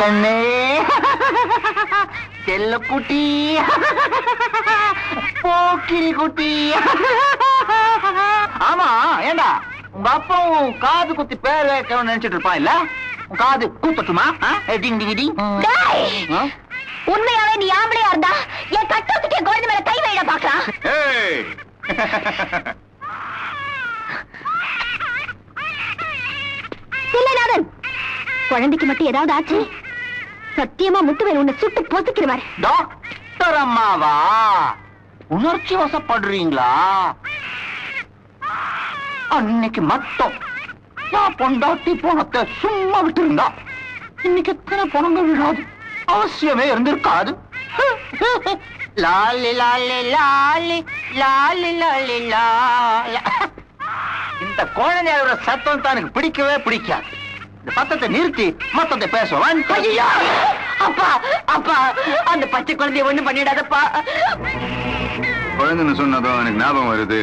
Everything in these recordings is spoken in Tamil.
கண்ணு. செல்ல குட்டி. போக்கிரி குட்டி. ஆமா ஏண்டா? உங்க அப்பாவும் காது குத்தி பேர் வைக்கணும்னு நினைச்சிட்டு இருப்பான் இல்ல? உன் காது கூத்தட்டுமா? ஏ, டிங் டிங் டிங்? உண்மையாவே நீ ஆம்பளையா இருந்தா என் கட்டத்துக்கே குழந்தை மேல கை வைட பாக்கலாம். தில்லைநாதன் குழந்தைக்கு மட்டும் ஏதாவது ஆச்சு? சத்தியமா முட்டுவேல் உன்னை சுட்டு பொசுக்கிடுவாரு. டாக்டர் அம்மாவா உணர்ச்சி வசப்படுறீங்களா? அன்னைக்கு மட்டும். நான் பொண்டாட்டி போனத்தை சும்மா விட்டுருந்தா. இன்னைக்கு எத்தனை பணங்க விடாது அவசியமே இருந்திருக்காது. லாலி லாலி லாலி லாலி லாலி லா இந்த குழந்தையோட சத்தம் தான் எனக்கு பிடிக்கவே பிடிக்காது. இந்த சத்தத்தை நிறுத்தி மொத்தத்தை பேசுவான். ஐயா! அப்பா அப்பா அந்த பச்சை குழந்தைய ஒண்ணு பண்ணிடாதப்பா. குழந்தைன்னு சொன்னதும் எனக்கு ஞாபகம் வருது.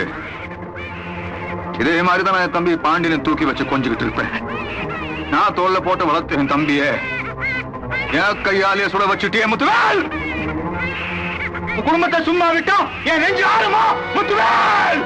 இதே மாதிரி தான் என் தம்பி பாண்டியனை தூக்கி வச்சு கொஞ்சிக்கிட்டு இருப்பேன். நான் தோல்ல போட்டு வளர்த்து என் தம்பிய. என் கையாலே சுட வச்சுட்டே முத்துவேல்! குடும்பத்தை சும்மா விட்டோம். என் நெஞ்சு ஆறுமா முத்துவேல்!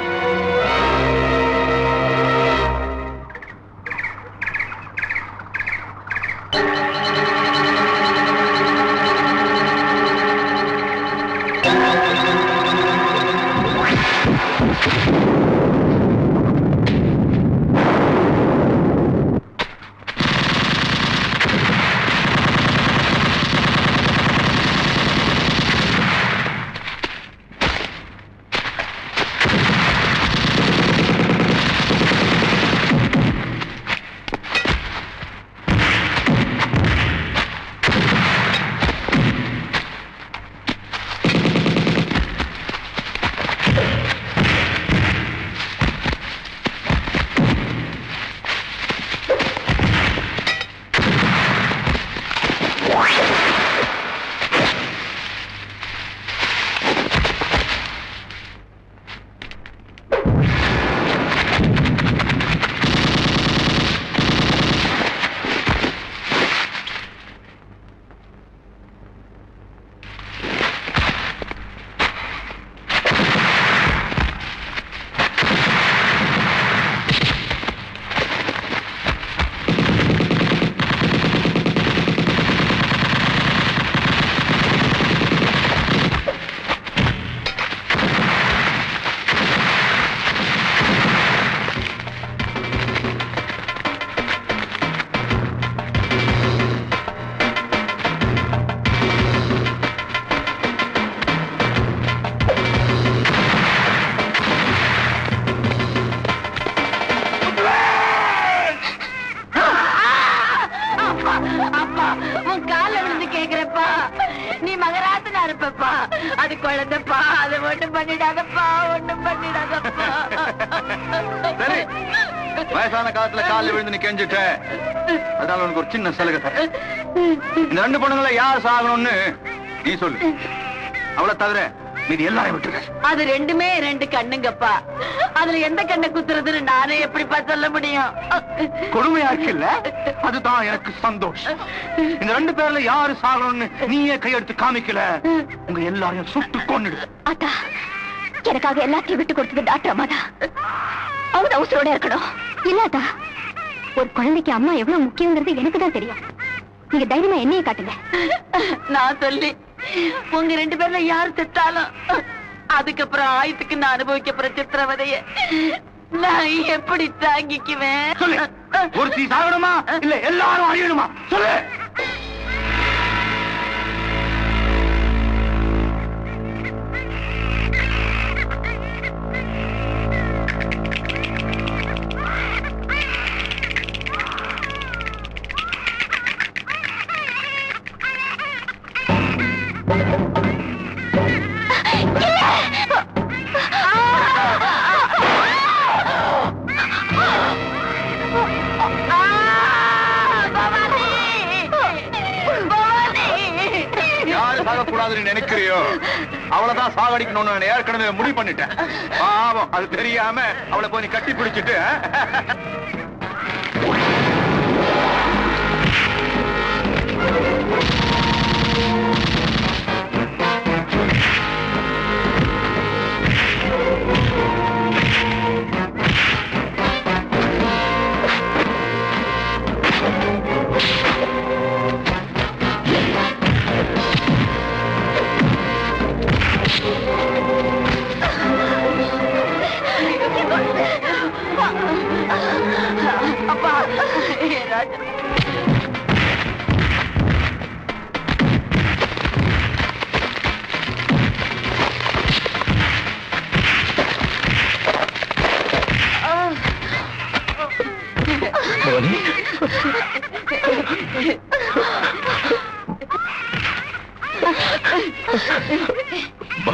நீ மகராசனா இருப்பப்பா. அது குழந்தைப்பா. அதை ஒண்ணும் பண்ணிடாதப்பா. ஒண்ணும் பண்ணிடாதப்பா. சரி. வயசான காலத்துல காலில் விழுந்து நீ கெஞ்சிட்ட. அதனால உனக்கு ஒரு சின்ன சலுகை தரேன். இந்த ரெண்டு பொண்ணுங்களை யார் சாகணும்னு நீ சொல்லு. அவளை தவிர மீதி எல்லாரையும் விட்டுரு. அது ரெண்டுமே ரெண்டு கண்ணுங்கப்பா. அதுல எந்த கண்ணை குத்துறதுன்னு நானே எப்படிப்பா சொல்ல முடியும்? கொடுமையா இருக்குல்ல? அதுதான் எனக்கு சந்தோஷம். இந்த ரெண்டு பேர்ல யாரு சாகணும்னு நீயே கையெடுத்து காமிக்கல? உங்க எல்லாரையும் சுட்டு கொன்னுடு. அத்தா எனக்காக எல்லாத்தையும் விட்டு கொடுத்தது டாக்டர் அம்மா தான் அவங்க அவசரோட இருக்கணும். இல்லாதா ஒரு குழந்தைக்கு அம்மா எவ்வளவு முக்கியங்கிறது எனக்கு தான் தெரியும். நீங்க தைரியமா என்னைய காட்டுங்க. நான் சொல்லி உங்க ரெண்டு பேர்ல யார் செத்தாலும் அதுக்கப்புறம் ஆயத்துக்கு நான் அனுபவிக்க சித்திரவதைய நான் எப்படி தாங்கிக்குவேன்? சொல்லு. ஒருத்தி சாகணுமா? இல்ல எல்லாரும் அழியணுமா? சொல்லு. சாகக்கூடாதுன்னு அவளைதான் அவளதான் சாகடிக்கணும்னு நான் ஏற்கனவே முடிவு பண்ணிட்டேன். பாவம் அது தெரியாம அவளை போய் கட்டி பிடிச்சிட்டு அப்பா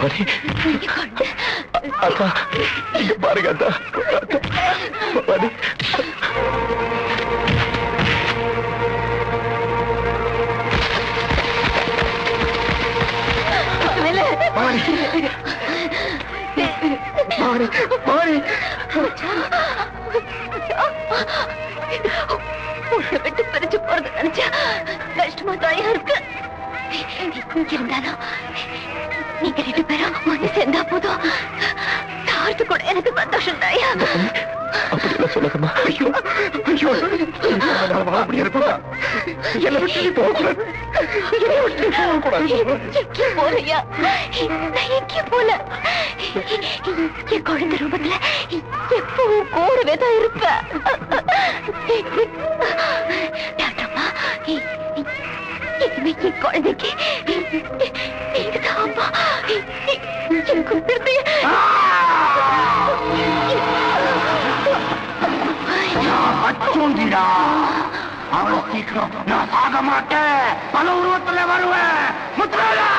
பவானி அக்கா இங்க பாருங்க அக்கா அத்தா, விட்டு பிரிச்சு போறது நினைச்சா கஷ்டமா தாயா இருக்கு. இருந்தாலும் நீங்க ரெண்டு பேரும் ஒண்ணு சேர்ந்தா போதும். சார்த்து கூட எனக்கு சந்தோஷம் தாயா. அப்படி எல்லாம் சொல்லாதம்மா. ஐயோ ஐயோ. நான் வாழ முடியாது என்னை விட்டு நீ போகக்கூடாது என்னை விட்டு நீ போகக்கூடாது எங்கேயும் போலையா நான் எங்கேயும் போல. என் குழந்தை ரூபத்துல எப்பவும் கூடவே தான் இருப்பேன். இனிமே குழந்தைக்கு நீங்க அம்மா எனக்கு விடுதலை அச்சோண்டிடா அவளை சீக்கிரம் நான் சாக மாட்டேன் பல உருவத்துல வருவேன். முத்துவேலா!